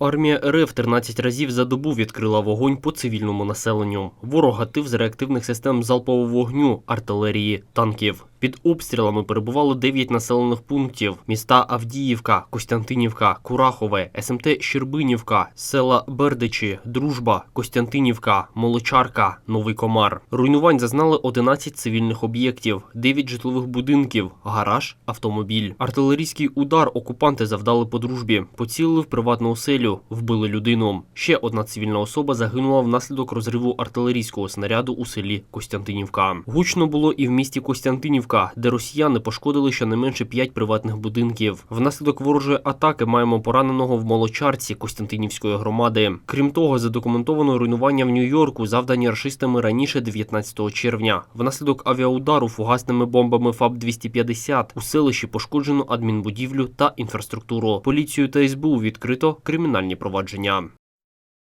Армія РФ 13 разів за добу відкрила вогонь по цивільному населенню. Ворог гатив з реактивних систем залпового вогню, артилерії, танків. Під обстрілами перебувало 9 населених пунктів: міста Авдіївка, Костянтинівка, Курахове, СМТ Щербинівка, села Бердичі, Дружба, Костянтинівка, Молочарка, Новий Комар. Руйнувань зазнали 11 цивільних об'єктів, 9 житлових будинків, гараж, автомобіль. Артилерійський удар окупанти завдали по дружбі, поцілили в приватну оселю, вбили людину. Ще одна цивільна особа загинула внаслідок розриву артилерійського снаряду у селі Костянтинівка. Гучно було і в місті Костянтинівка, де росіяни пошкодили щонайменше 5 приватних будинків. Внаслідок ворожої атаки маємо пораненого в молочарці Костянтинівської громади. Крім того, задокументовано руйнування в Нью-Йорку, завдані рашистами раніше 19 червня. Внаслідок авіаудару фугасними бомбами ФАБ-250 у селищі пошкоджено адмінбудівлю та інфраструктуру. Поліцію та СБУ відкрито кримінальні провадження.